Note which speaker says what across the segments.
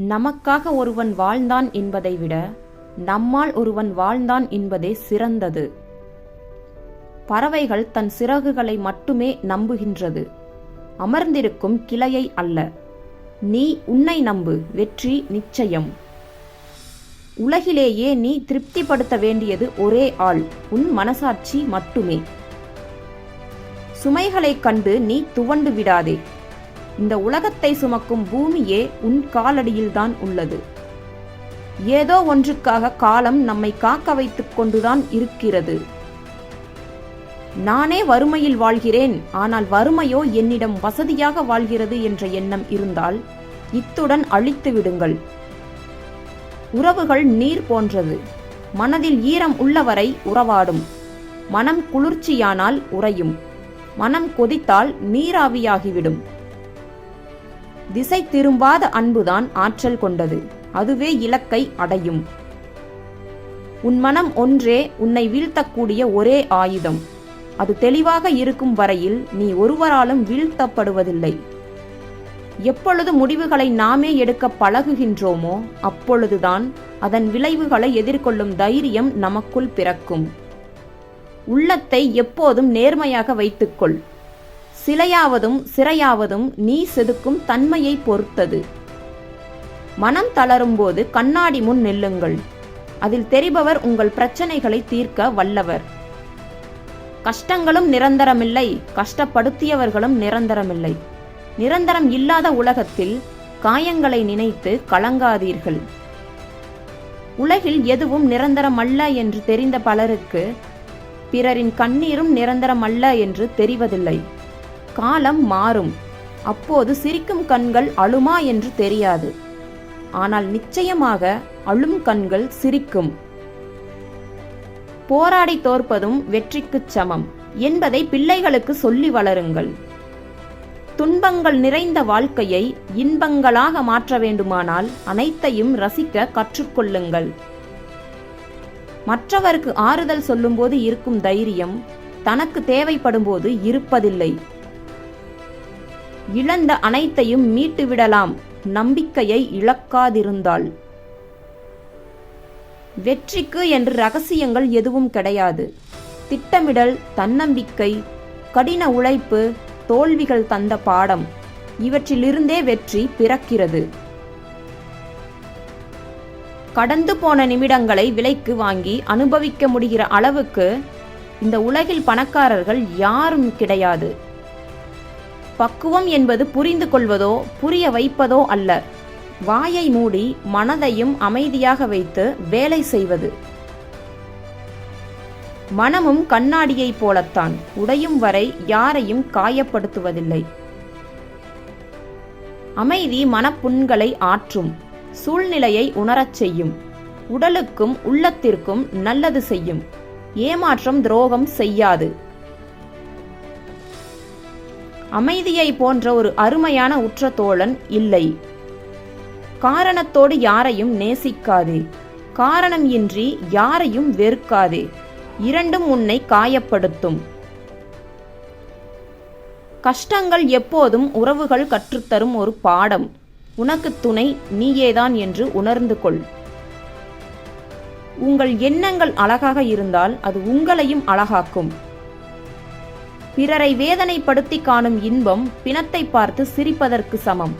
Speaker 1: நமக்காக ஒருவன் வாழ்ந்தான் என்பதை விட நம்மால் ஒருவன் வாழ்ந்தான் என்பதே சிறந்தது. பறவைகள் தன் சிறகுகளை மட்டுமே நம்புகின்றது. அமர்ந்திருக்கும் கிளையை அல்ல. நீ உன்னை நம்பு வெற்றி நிச்சயம். உலகிலேயே நீ திருப்திப்படுத்த வேண்டியது ஒரே ஆள் உன் மனசாட்சி மட்டுமே. சுமைகளைக் கண்டு நீ துவண்டு விடாதே. இந்த உலகத்தை சுமக்கும் பூமியே உன் காலடியில்தான் உள்ளது. ஏதோ ஒன்றுக்காக காலம் நம்மை காக்க வைத்துக் கொண்டுதான் இருக்கிறது. நானே வறுமையில் வாழ்கிறேன் ஆனால் வறுமையோ என்னிடம் வசதியாக வாழ்கிறது என்ற எண்ணம் இருந்தால் இத்துடன் அழித்து விடுங்கள். உறவுகள் நீர் போன்றது. மனதில் ஈரம் உள்ளவரை உறவாடும். மனம் குளிர்ச்சியானால் உறையும். மனம் கொதித்தால் நீராவியாகிவிடும். திசை திரும்பாத அன்புதான் ஆற்றல் கொண்டது. அதுவே இலக்கை அடையும். உன் மனம் ஒன்றே உன்னை வீழ்த்தக்கூடிய ஒரே ஆயுதம். அது தெளிவாக இருக்கும் வரையில் நீ ஒருவராலும் வீழ்த்தப்படுவதில்லை. எப்பொழுது முடிவுகளை நாமே எடுக்க பழகுகின்றோமோ அப்பொழுதுதான் அதன் விளைவுகளை எதிர்கொள்ளும் தைரியம் நமக்குள் பிறக்கும். உள்ளத்தை எப்போதும் நேர்மையாக வைத்துக்கொள். சிலையாவதும் சிறையாவதும் நீ செதுக்கும் தன்மையை பொறுத்தது. மனம் தளரும்போது கண்ணாடி முன் நில்லுங்கள். அதில் தெரிபவர் உங்கள் பிரச்சனைகளை தீர்க்க வல்லவர். கஷ்டங்களும் நிரந்தரமில்லை கஷ்டப்படுத்தியவர்களும் நிரந்தரமில்லை. நிரந்தரம் இல்லாத உலகத்தில் காயங்களை நினைத்து கலங்காதீர்கள். உலகில் எதுவும் நிரந்தரமல்ல என்று தெரிந்த பலருக்கு பிறரின் கண்ணீரும் நிரந்தரமல்ல என்று தெரிவதில்லை. காலம் மாறும். அப்போது சிரிக்கும் கண்கள் அழுமா என்று தெரியாது. ஆனால் நிச்சயமாக அழும் கண்கள் சிரிக்கும். போராடி தோற்பதும் வெற்றிக்குச் சமம் என்பதை பிள்ளைகளுக்கு சொல்லி வளருங்கள். துன்பங்கள் நிறைந்த வாழ்க்கையை இன்பங்களாக மாற்ற வேண்டுமானால் அனைத்தையும் ரசிக்க கற்றுக்கொள்ளுங்கள். மற்றவருக்கு ஆறுதல் சொல்லும்போது இருக்கும் தைரியம் தனக்கு தேவைப்படும்போது இருப்பதில்லை. இழந்த அனைத்தையும் மீட்டுவிடலாம். நம்பிக்கையை இழக்காதிருந்தாள். வெற்றிக்கு என்று ரகசியங்கள் எதுவும் கிடையாது. திட்டமிடல் தன்னம்பிக்கை கடின உழைப்பு தோல்விகள் தந்த பாடம். இவற்றிலிருந்தே வெற்றி பிறக்கிறது. கடந்து போன நிமிடங்களை விலைக்கு வாங்கி அனுபவிக்க முடிகிற அளவுக்கு இந்த உலகில் பணக்காரர்கள் யாரும் கிடையாது. பக்குவம் என்பது புரிந்து கொள்வதோ புரிய வைப்பதோ அல்ல. வாயை மூடி மனதையும் அமைதியாக வைத்து வேலை செய்வது. மனமும் கண்ணாடியைப் போலத்தான். உடையும் வரை யாரையும் காயப்படுத்துவதில்லை. அமைதி மனப்புண்களை ஆற்றும். சூழ்நிலையை உணரச் செய்யும். உடலுக்கும் உள்ளத்திற்கும் நல்லது செய்யும். ஏமாற்றம் துரோகம் செய்யாது. அமைதியை போன்ற ஒரு அருமையான உற்ற தோழன் இல்லை. காரணத்தோடு யாரையும் நேசிக்காதே. காரணம் இன்றி யாரையும் வெறுக்காதே. இரண்டும் உன்னை காயப்படுத்தும். கஷ்டங்கள் எப்போதும் உறவுகள் கற்றுத்தரும் ஒரு பாடம். உனக்கு துணை நீயேதான் என்று உணர்ந்து கொள். உங்கள் எண்ணங்கள் அழகாக இருந்தால் அது உங்களையும் அழகாக்கும். பிறரை வேதனைப்படுத்தி காணும் இன்பம் பிணத்தை பார்த்து சிரிப்பதற்கு சமம்.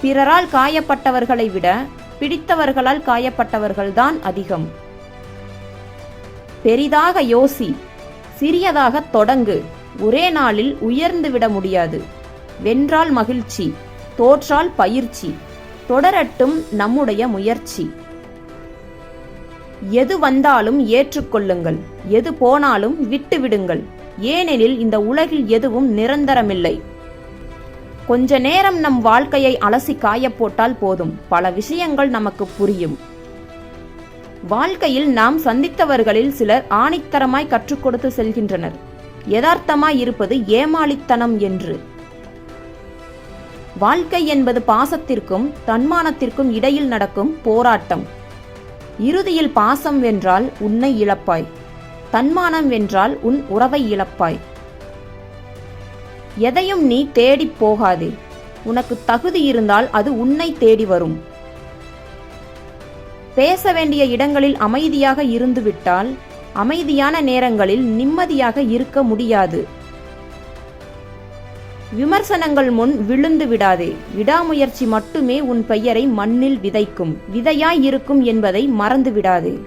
Speaker 1: பிறரால் காயப்பட்டவர்களை விட பிடித்தவர்களால் காயப்பட்டவர்கள்தான் அதிகம். பெரிதாக யோசி சிறியதாக தொடங்கு ஒரே நாளில் உயர்ந்து விட முடியாது. வென்றால் மகிழ்ச்சி தோற்றால் பயிற்சி தொடரட்டும் நம்முடைய முயற்சி. எது வந்தாலும் ஏற்றுக்கொள்ளுங்கள் எது போனாலும் விட்டுவிடுங்கள். ஏனெனில் இந்த உலகில் எதுவும் நிரந்தரமில்லை. கொஞ்ச நேரம் நம் வாழ்க்கையை அலசி காயப்போட்டால் போதும். பல விஷயங்கள் நமக்கு புரியும். வாழ்க்கையில் நாம் சந்தித்தவர்களில் சிலர் ஆணித்தரமாய் கற்றுக் கொடுத்து செல்கின்றனர். யதார்த்தமாய் இருப்பது ஏமாளித்தனம் என்று. வாழ்க்கை என்பது பாசத்திற்கும் தன்மானத்திற்கும் இடையில் நடக்கும் போராட்டம். இறுதியில் பாசம் வென்றால் உன்னை இழப்பாய். தன்மானம் வென்றால் உன் உறவை இழப்பாய். எதையும் நீ தேடிப் போகாதே. உனக்கு தகுதி இருந்தால் அது உன்னை தேடி வரும். பேச வேண்டிய இடங்களில் அமைதியாக இருந்துவிட்டால் அமைதியான நேரங்களில் நிம்மதியாக இருக்க முடியாது. விமர்சனங்கள் முன் விழுந்து விடாதே. விடாமுயற்சி மட்டுமே உன் பெயரை மண்ணில் விதைக்கும். விதையாய் இருக்கும் என்பதை மறந்து விடாதே.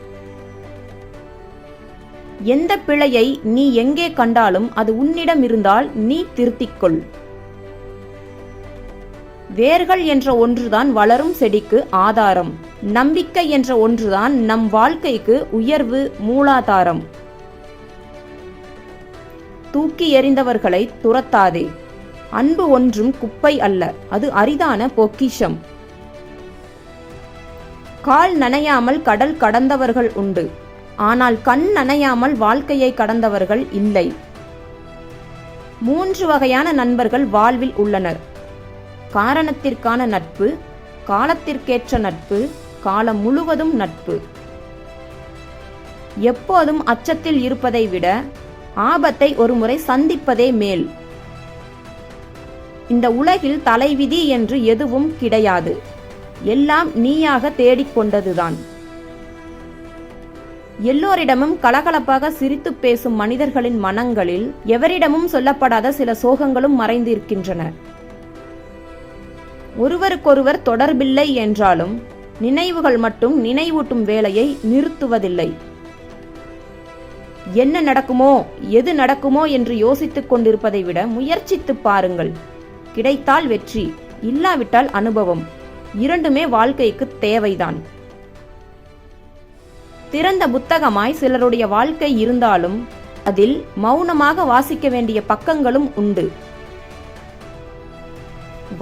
Speaker 1: எந்த பிழையை நீ எங்கே கண்டாலும் அது உன்னிடம் இருந்தால் நீ திருத்திக்கொள். வேர்கள் என்ற ஒன்றுதான் வளரும் செடிக்கு ஆதாரம். நம்பிக்கை என்ற ஒன்றுதான் நம் வாழ்க்கைக்கு உயர்வு மூலாதாரம். தூக்கி எறிந்தவர்களை துரத்தாதே. அன்பு ஒன்றும் குப்பை அல்ல அது அரிதான பொக்கிஷம். கால் நனையாமல் கடல் கடந்தவர்கள் உண்டு. ஆனால் கண் நனையாமல் வாழ்க்கையை கடந்தவர்கள் இல்லை. மூன்று வகையான நண்பர்கள் வாழ்வில் உள்ளனர். காரணத்திற்கான நட்பு காலத்திற்கேற்ற நட்பு காலம் முழுவதும் நட்பு. எப்போதும் அச்சத்தில் இருப்பதை விட ஆபத்தை ஒருமுறை சந்திப்பதே மேல். இந்த உலகில் தலைவிதி என்று எதுவும் கிடையாது. எல்லாம் நீயாக தேடிக்கொண்டதுதான். எல்லோரிடமும் கலகலப்பாக சிரித்து பேசும் மனிதர்களின் மனங்களில் எவரிடமும் சொல்லப்படாத சில சோகங்களும் மறைந்திருக்கின்றன. ஒருவருக்கொருவர் தொடர்பில்லை என்றாலும் நினைவுகள் மட்டும் நினைவூட்டும் வேலையை நிறுத்துவதில்லை. என்ன நடக்குமோ எது நடக்குமோ என்று யோசித்துக் கொண்டிருப்பதை விட முயற்சித்து பாருங்கள். கிடைத்தால் வெற்றி இல்லாவிட்டால் அனுபவம். இரண்டுமே வாழ்க்கைக்கு தேவைதான். திறந்த புத்தகமாய் சிலருடைய வாழ்க்கை இருந்தாலும் அதில் மௌனமாக வாசிக்க வேண்டிய பக்கங்களும் உண்டு.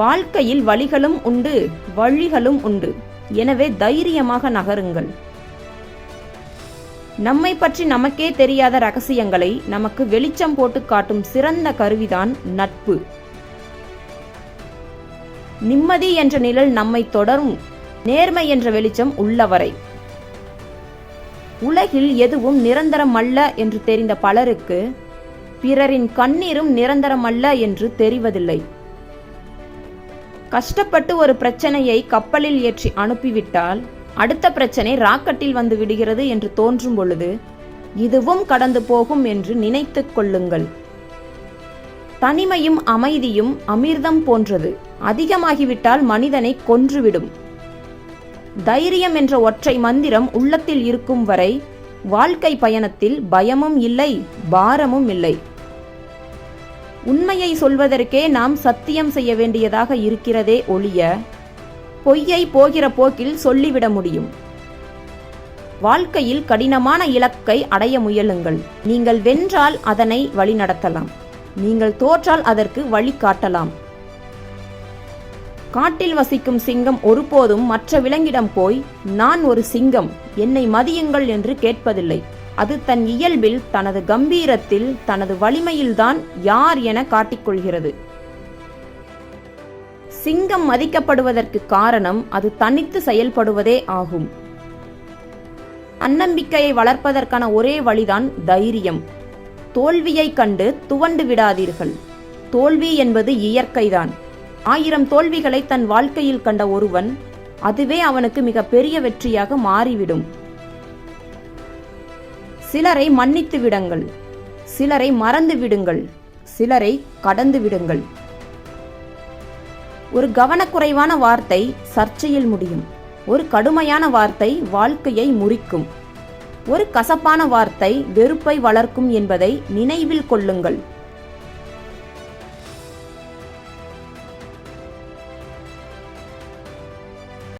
Speaker 1: வாழ்க்கையில் வழிகளும் உண்டு வழிகளும் உண்டு. எனவே தைரியமாக நகருங்கள். நம்மை பற்றி நமக்கே தெரியாத ரகசியங்களை நமக்கு வெளிச்சம் போட்டு காட்டும் சிறந்த கருவிதான் நட்பு. நிம்மதி என்ற நிழல் நம்மை தொடரும் நேர்மை என்ற வெளிச்சம் உள்ளவரை. உலகில் எதுவும் நிரந்தரமல்ல என்று தெரிந்த பலருக்கு பிறரின் கண்ணீரும் நிரந்தரமல்ல என்று தெரிவதில்லை. கஷ்டப்பட்டு ஒரு பிரச்சனையை கப்பலில் ஏற்றி அனுப்பிவிட்டால் அடுத்த பிரச்சனை ராக்கெட்டில் வந்து விடுகிறது என்று தோன்றும் பொழுது இதுவும் கடந்து போகும் என்று நினைத்துக் கொள்ளுங்கள். தனிமையும் அமைதியும் அமிர்தம் போன்றது. அதிகமாகிவிட்டால் மனிதனை கொன்றுவிடும். தைரியம் என்ற ஒற்றை மந்திரம் உள்ளத்தில் இருக்கும் வரை வாழ்க்கை பயணத்தில் பயமும் இல்லை பாரமும் இல்லை. உண்மையை சொல்வதற்கே நாம் சத்தியம் செய்ய வேண்டியதாக இருக்கிறதே ஒழிய பொய்யை போகிற போக்கில் சொல்லிவிட முடியும். வாழ்க்கையில் கடினமான இலக்கை அடைய முயலுங்கள். நீங்கள் வென்றால் அதனை வழிநடத்தலாம். நீங்கள் தோற்றால் அதற்கு வழி காட்டலாம். காட்டில் வசிக்கும் சிங்கம் ஒருபோதும் மற்ற விலங்கிடம் போய் நான் ஒரு சிங்கம் என்னை மதியுங்கள் என்று கேட்பதில்லை. அது தன் இயல்பில் தனது கம்பீரத்தில் தனது வலிமையில்தான் யார் என காட்டிக்கொள்கிறது. சிங்கம் மதிக்கப்படுவதற்கு காரணம் அது தனித்து செயல்படுவதே ஆகும். தன்னம்பிக்கையை வளர்ப்பதற்கான ஒரே வழிதான் தைரியம். தோல்வியை கண்டு துவண்டு விடாதீர்கள். தோல்வி என்பது இயற்கைதான். ஆயிரம் தோல்விகளை தன் வாழ்க்கையில் கண்ட ஒருவன் அதுவே அவனுக்கு மிக பெரிய வெற்றியாக மாறிவிடும். சிலரை மன்னித்து விடுங்கள். சிலரை மறந்து விடுங்கள். சிலரை கடந்து விடுங்கள். ஒரு கவனக்குறைவான வார்த்தை சர்ச்சையில் முடியும். ஒரு கடுமையான வார்த்தை வாழ்க்கையை முறிக்கும். ஒரு கசப்பான வார்த்தை வெறுப்பை வளர்க்கும் என்பதை நினைவில் கொள்ளுங்கள்.